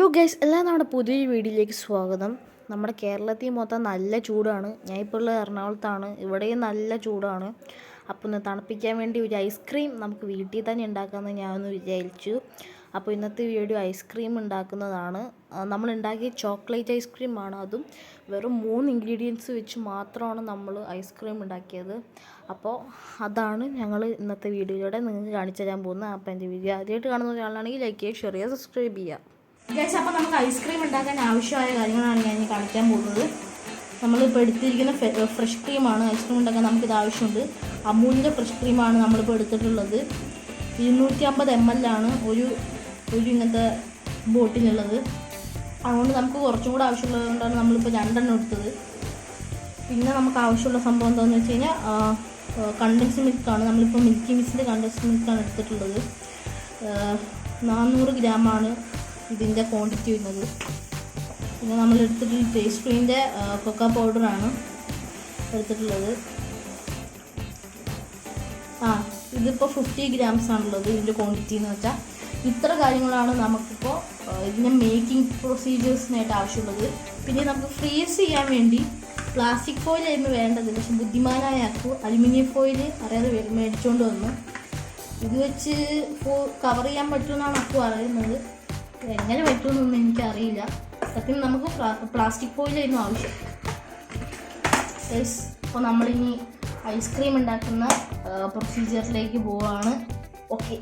Hello guys എല്ലാം നമ്മുടെ പുതിയൊരു വീഡിയോയിലേക്ക് സ്വാഗതം. നമ്മുടെ കേരളത്തിൽ മൊത്തം നല്ല ചൂടാണ്. ഞാൻ ഇപ്പോൾ ഉള്ളത് എറണാകുളത്താണ്. ഇവിടെയും നല്ല ചൂടാണ്. അപ്പോൾ ഒന്ന് തണുപ്പിക്കാൻ വേണ്ടി ഒരു ഐസ്ക്രീം നമുക്ക് വീട്ടിൽ തന്നെ ഉണ്ടാക്കാമെന്ന് ഞാനൊന്ന് വിചാരിച്ചു. അപ്പോൾ ഇന്നത്തെ വീഡിയോ ഐസ്ക്രീം ഉണ്ടാക്കുന്നതാണ്. നമ്മൾ ഉണ്ടാക്കിയ ചോക്ലേറ്റ് ഐസ്ക്രീമാണ് അതും. വെറും മൂന്ന് ഇൻഗ്രീഡിയൻസ് വെച്ച് മാത്രമാണ് നമ്മൾ ഐസ്ക്രീം ഉണ്ടാക്കിയത്. അപ്പോൾ അതാണ് ഞങ്ങൾ ഇന്നത്തെ വീഡിയോയിലൂടെ നിങ്ങൾക്ക് കാണിച്ചു തരാൻ പോകുന്നത്. അപ്പോൾ എന്റെ വീഡിയോ ആദ്യമായിട്ട് കാണുന്ന ഒരാളാണെങ്കിൽ ലൈക്ക് ചെയ്യുക ഷെയർ ചെയ്യുക സബ്സ്ക്രൈബ് ചെയ്യുക. ഗൈസ് അപ്പോൾ നമുക്ക് ഐസ്ക്രീം ഉണ്ടാക്കാൻ ആവശ്യമായ കാര്യങ്ങളാണ് ഞാൻ കാണിക്കാൻ പോകുന്നത്. നമ്മളിപ്പോൾ എടുത്തിരിക്കുന്ന ഫ്രഷ് ക്രീമാണ് ഐസ്ക്രീം ഉണ്ടാക്കാൻ നമുക്കിത് ആവശ്യമുണ്ട്. അമൂലിന്റെ ഫ്രഷ് ക്രീമാണ് നമ്മളിപ്പോൾ എടുത്തിട്ടുള്ളത്. ഇരുന്നൂറ്റി അമ്പത് എം എൽ ആണ് ഒരു ഒരു ഇങ്ങനത്തെ ബോട്ടിലുള്ളത്. അതുകൊണ്ട് നമുക്ക് കുറച്ചും കൂടെ ആവശ്യമുള്ളത് കൊണ്ടാണ് നമ്മളിപ്പോൾ രണ്ടെണ്ണം എടുത്തത്. പിന്നെ നമുക്ക് ആവശ്യമുള്ള സംഭവം എന്താണെന്ന് വെച്ച് കഴിഞ്ഞാൽ കണ്ടൻസ് മിൽക്കാണ് നമ്മളിപ്പോൾ മിൽക്കി മിക്സിന്റെ കണ്ടൻസ് മിൽക്കാണ് എടുത്തിട്ടുള്ളത്. നാനൂറ് ഗ്രാമാണ് ഇതിന്റെ ക്വാണ്ടിറ്റി വരുന്നത്. പിന്നെ നമ്മൾ എടുത്തിട്ടുള്ള ഫേസ് ക്രീമിന്റെ കൊക്ക പൗഡറാണ് എടുത്തിട്ടുള്ളത്. ആ ഇതിപ്പോൾ ഫിഫ്റ്റി ഗ്രാംസ് ആണുള്ളത് ഇതിന്റെ ക്വാണ്ടിറ്റി എന്ന് വെച്ചാൽ ഇത്ര കാര്യങ്ങളാണ് നമുക്കിപ്പോൾ ഇതിന്റെ മേക്കിംഗ് പ്രൊസീജിയേഴ്സിനായിട്ട് ആവശ്യമുള്ളത്. പിന്നെ നമുക്ക് ഫ്രീസ് ചെയ്യാൻ വേണ്ടി പ്ലാസ്റ്റിക് ഫോയിലായിരുന്നു വേണ്ടത്. പക്ഷെ ബുദ്ധിമാനായ അക്കു അലുമിനിയം ഫോയിൽ അറിയാതെ മേടിച്ചുകൊണ്ട് വന്നു. ഇത് വെച്ച് കവർ ചെയ്യാൻ പറ്റുമെന്നാണ് അക്കു പറയുന്നത്. എങ്ങനെ പറ്റുമെന്നൊന്നും എനിക്കറിയില്ല. സത്യം നമുക്ക് പ്ലാസ്റ്റിക് ഫോയിലായിരുന്നു ആവശ്യം. അപ്പോൾ നമ്മളിനി ഐസ്ക്രീം ഉണ്ടാക്കുന്ന പ്രൊസീജിയറിലേക്ക് പോവാണ്. ഓക്കെ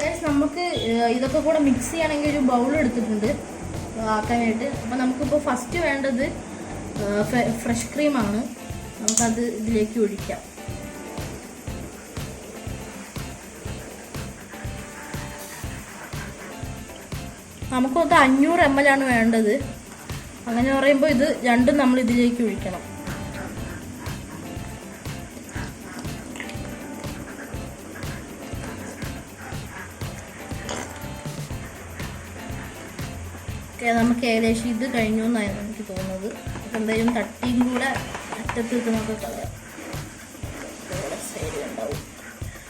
ഗൈസ് നമുക്ക് ഇതൊക്കെ കൂടെ മിക്സ് ചെയ്യണമെങ്കിൽ ഒരു ബൗൾ എടുത്തിട്ടുണ്ട്. ആക്കാനായിട്ട്. അപ്പോൾ നമുക്കിപ്പോൾ ഫസ്റ്റ് വേണ്ടത് ഫ്രഷ് ക്രീമാണ് നമുക്കത് ഇതിലേക്ക് ഒഴിക്കാം. നമുക്കൊക്കെ അഞ്ഞൂറ് എം എൽ ആണ് വേണ്ടത്. അങ്ങനെ പറയുമ്പോൾ ഇത് രണ്ടും നമ്മൾ ഇതിലേക്ക് ഒഴിക്കണം. ഓക്കെ നമുക്ക് ഏകദേശം ഇത് കഴിഞ്ഞു എന്നായിരുന്നു എനിക്ക് തോന്നുന്നത്. അപ്പം എന്തായാലും തട്ടിയും കൂടെ അറ്റത്ത് നമുക്ക് കളയാം സൈഡിൽ ഉണ്ടാവും.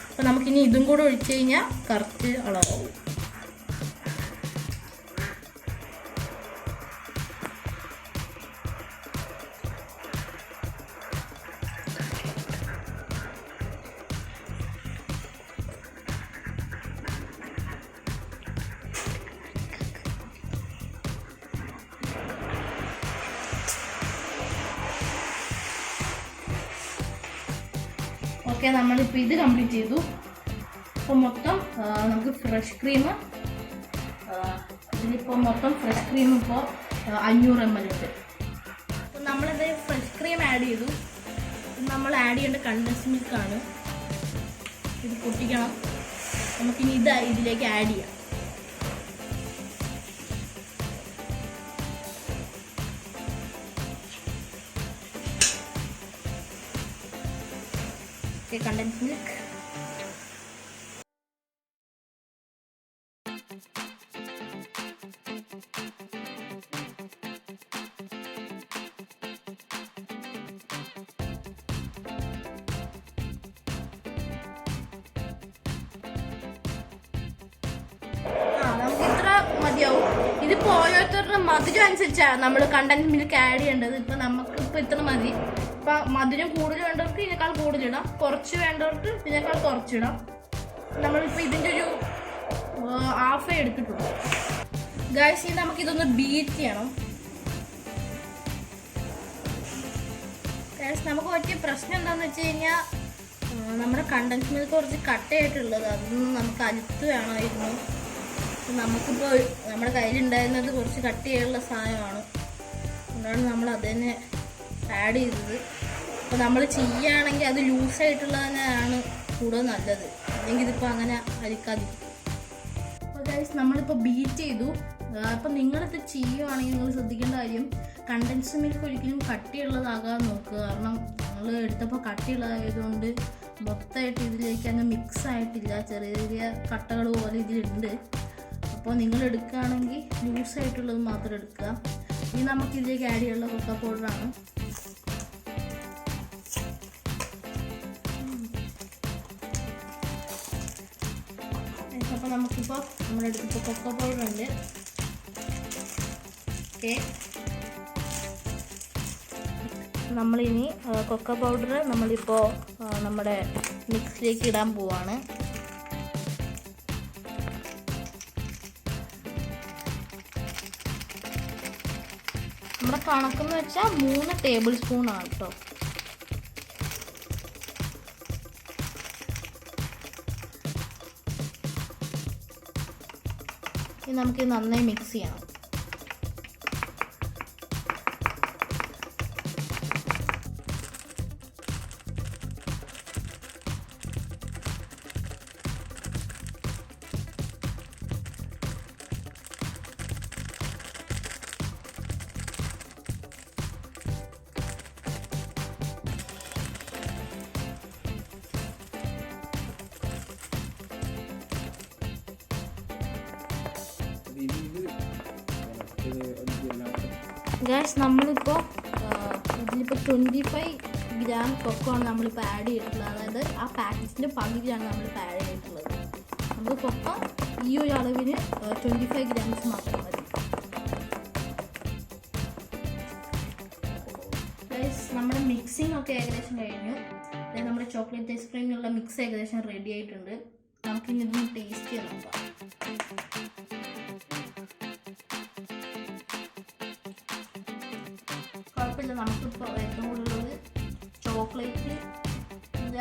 അപ്പം നമുക്കിനി ഇതും കൂടെ ഒഴിച്ചു കഴിഞ്ഞാൽ കറക്റ്റ് അളവാവും. ഓക്കെ നമ്മളിപ്പോൾ ഇത് കംപ്ലീറ്റ് ചെയ്തു. അപ്പോൾ മൊത്തം നമുക്ക് ഫ്രഷ് ക്രീം ഇതിലിപ്പോൾ മൊത്തം ഫ്രഷ് ക്രീം ഇപ്പോൾ അഞ്ഞൂറ് എം എൽ ഉണ്ട് അപ്പോൾ നമ്മളിത് ഫ്രഷ് ക്രീം ആഡ് ചെയ്തു. നമ്മൾ ആഡ് ചെയ്യേണ്ട കണ്ടൻസ് മിൽക്കാണ് ഇത് പൊട്ടിക്കണം. നമുക്കിനി ഇത് ഇതിലേക്ക് ആഡ് ചെയ്യാം. ആ നമുക്ക് ഇത്ര മതിയാവും. ഇതിപ്പോ ഓരോരുത്തരുടെ മധുരം അനുസരിച്ചാണ് നമ്മൾ കണ്ടന്റ് മിൽക്ക് ആഡ് ചെയ്യേണ്ടത്. ഇപ്പൊ നമുക്ക് ഇപ്പൊ ഇത്ര മതി. ഇപ്പൊ മധുരം കൂടുതൽ വേണ്ടവർക്ക് ഇതിനേക്കാൾ കൂടുതലിടാം. കുറച്ച് വേണ്ടവർക്ക് ഇതിനേക്കാൾ കുറച്ചിടാം. നമ്മളിപ്പോ ഇതിന്റെ ഒരു ഹാഫ് എടുത്തിട്ടുണ്ട് ഗായ്സ് ഇനി നമുക്ക് ഇതൊന്ന് ബീറ്റ് ചെയ്യണം. ഗായ്സ് നമുക്ക് പറ്റിയ പ്രശ്നം എന്താണെന്ന് വെച്ച് കഴിഞ്ഞാൽ നമ്മുടെ കണ്ടൻസ് മിൽക്ക് കുറച്ച് കട്ടയായിട്ടുള്ളത്. അതൊന്നും നമുക്ക് അലുത്ത് വേണമായിരുന്നു. നമുക്കിപ്പോൾ നമ്മുടെ കയ്യിലുണ്ടായിരുന്നത് കുറച്ച് കട്ടിയുള്ള സാധനമാണ്. അതുകൊണ്ടാണ് നമ്മൾ അത് തന്നെ ആഡ് ചെയ്തത്. അപ്പോൾ നമ്മൾ ചെയ്യുകയാണെങ്കിൽ അത് ലൂസായിട്ടുള്ളത് തന്നെയാണ് കൂടുതൽ നല്ലത്. അല്ലെങ്കിൽ ഇതിപ്പോൾ അങ്ങനെ അരിക്കാതിരിക്കും അപ്പോൾ ഗൈസ് നമ്മളിപ്പോൾ ബീറ്റ് ചെയ്തു. അപ്പം നിങ്ങളിത് ചെയ്യുവാണെങ്കിൽ നിങ്ങൾ ശ്രദ്ധിക്കേണ്ട കാര്യം കണ്ടൻസ് മിൽക്ക് ഒരിക്കലും കട്ടിയുള്ളതാകാൻ നോക്കുക. കാരണം നമ്മൾ എടുത്തപ്പോൾ കട്ടിയുള്ളതായതുകൊണ്ട് മൊത്തമായിട്ട് ഇതിലേക്ക് അങ്ങ് മിക്സ് ആയിട്ടില്ല. ചെറിയ ചെറിയ കട്ടകൾ പോലെ ഇതിലുണ്ട്. അപ്പോൾ നിങ്ങൾ എടുക്കുകയാണെങ്കിൽ ലൂസായിട്ടുള്ളത് മാത്രം എടുക്കുക. ഇനി നമുക്ക് ഇതിലേക്ക് ആഡ് ചെയ്യാനുള്ള കൊക്ക പൗഡറാണ് അപ്പോൾ നമുക്കിപ്പോൾ നമ്മുടെ അടുത്ത് ഇപ്പോൾ കൊക്കോ പൗഡർ ഉണ്ട്. ഓക്കെ നമ്മളിനി കൊക്കോ പൗഡർ നമ്മളിപ്പോൾ നമ്മുടെ മിക്സിലേക്ക് ഇടാൻ പോവാണ്. നമ്മുടെ കണക്കെന്ന് വെച്ചാൽ മൂന്ന് ടേബിൾ സ്പൂൺ ആണ് കേട്ടോ ഇനി നമുക്ക് ഇത് നന്നായി മിക്സ് ചെയ്യണം. ഗാസ് നമ്മളിപ്പോൾ ഇതിലിപ്പോൾ ട്വന്റി ഫൈവ് ഗ്രാം കൊക്കോ ആണ് നമ്മളിപ്പോൾ ആഡ് ചെയ്തിട്ടുള്ളത്. അതായത് ആ പാക്കറ്റിന്റെ പകുതിയാണ് നമ്മളിപ്പോൾ ആഡ് ചെയ്തിട്ടുള്ളത്. നമുക്ക് കൊക്കോ ഈ ഒരു അളവിന് ട്വന്റി ഫൈവ് ഗ്രാംസ് മാത്രം മതി. നമ്മുടെ മിക്സിംഗ് ഒക്കെ ഏകദേശം കഴിഞ്ഞു. അതായത് നമ്മുടെ ചോക്ലേറ്റ് ഐസ്ക്രീമിനുള്ള മിക്സ് ഏകദേശം റെഡി ആയിട്ടുണ്ട്. നമുക്കിനി ഇതൊന്ന് ടേസ്റ്റ് ചെയ്ത് നോക്കാം കുഴപ്പമില്ല നമുക്കിപ്പോൾ ഏറ്റവും കൂടുതലുള്ളത് ചോക്ലേറ്റ്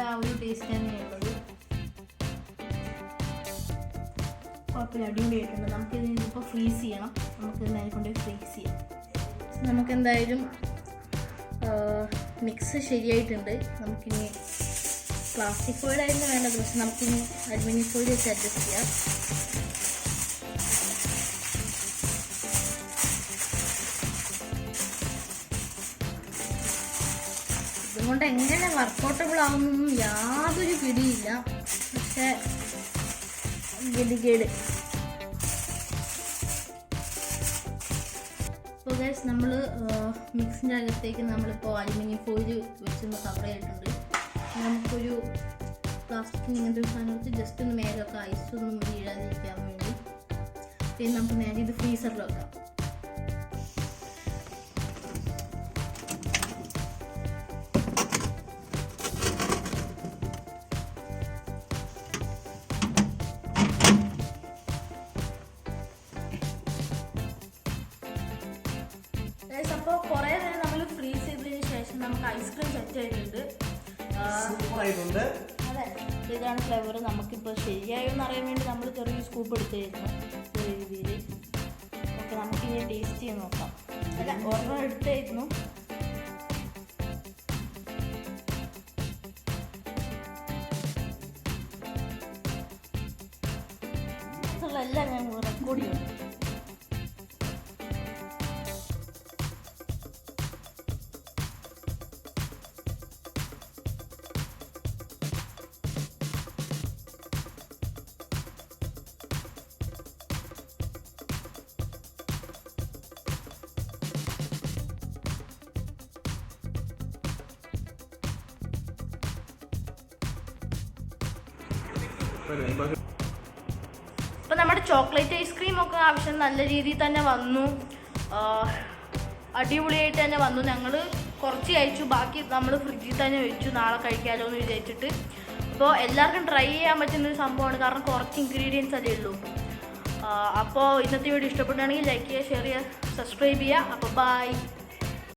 ആ ഒരു ടേസ്റ്റ് തന്നെയുള്ളത് കുഴപ്പമില്ല അടിപൊളിയായിട്ടുണ്ട് നമുക്ക് ഇതിപ്പോൾ ഫ്രീസ് ചെയ്യണം. നമുക്ക് ഇതിനെ കൊണ്ട് ഫ്രീസ് ചെയ്യാം. നമുക്ക് എന്തായാലും മിക്സ് ശരിയായിട്ടുണ്ട്. നമുക്കിനി പ്ലാസ്റ്റിക് ഫോയിൽ ആയിരുന്നു വേണ്ടത്. പക്ഷെ നമുക്കിനി അലുമിനിയം ഫോയിൽ വെച്ച് അഡ്ജസ്റ്റ് ചെയ്യാം. ഇതുകൊണ്ട് എങ്ങനെ വർക്കൗട്ടബിൾ ആവുന്നൊന്നും യാതൊരു പിടിയില്ല. പക്ഷെ ഗതികേട്. ഇപ്പോൾ ഗൈസ് നമ്മൾ മിക്സിന്റെ അകത്തേക്ക് നമ്മളിപ്പോൾ അലുമിനിയം ഫോയിൽ വെച്ചൊന്ന് കവർ ചെയ്തിട്ടുണ്ട് നമുക്കൊരു പ്ലാസ്റ്റിക് ഇങ്ങനത്തെ ഒരു സാധനം വെച്ച് ജസ്റ്റ് ഒന്ന് മേലൊക്കെ ഐസ് ഒന്നും വീഴാതിരിക്കാൻ വേണ്ടി. പിന്നെ നമുക്ക് നേരെ ഇത് ഫ്രീസറിൽ വെക്കാം. നമുക്ക് ഐസ്ക്രീം സെറ്റ് ആയിട്ടുണ്ട് സൂപ്പറായിട്ടുണ്ട്. അതെ. ഇതാണ് ഫ്ലേവർ നമുക്കിപ്പോൾ ശരിയായോ എന്ന് അറിയാൻ വേണ്ടി നമ്മൾ ചെറിയ സ്കൂപ്പ് എടുത്തായിരുന്നു ചെറിയ രീതിയിൽ ഓക്കെ നമുക്കിനി ടേസ്റ്റ് ചെയ്ത് നോക്കാം. അല്ല ഒരെണ്ണം എടുത്തായിരുന്നു. എല്ലാം ഞാൻ റെക്കോർഡ് ചെയ്യും അപ്പോൾ നമ്മുടെ ചോക്ലേറ്റ് ഐസ്ക്രീം ഒക്കെ ആവശ്യം നല്ല രീതിയിൽ തന്നെ വന്നു. അടിപൊളിയായിട്ട് തന്നെ വന്നു. ഞങ്ങൾ കുറച്ച് കഴിച്ചു. ബാക്കി നമ്മൾ ഫ്രിഡ്ജിൽ തന്നെ വെച്ചു. നാളെ കഴിക്കാമല്ലോ എന്ന് വിചാരിച്ചിട്ട്. അപ്പോൾ എല്ലാവർക്കും ട്രൈ ചെയ്യാൻ പറ്റുന്ന ഒരു സംഭവമാണ്. കാരണം കുറച്ച് ഇൻഗ്രീഡിയൻസ് അല്ലേ ഉള്ളൂ. അപ്പോൾ ഇന്നത്തെ വീഡിയോ ഇഷ്ടപ്പെട്ടാണെങ്കിൽ ലൈക്ക് ചെയ്യുക ഷെയർ ചെയ്യുക സബ്സ്ക്രൈബ് ചെയ്യുക. അപ്പോൾ ബൈ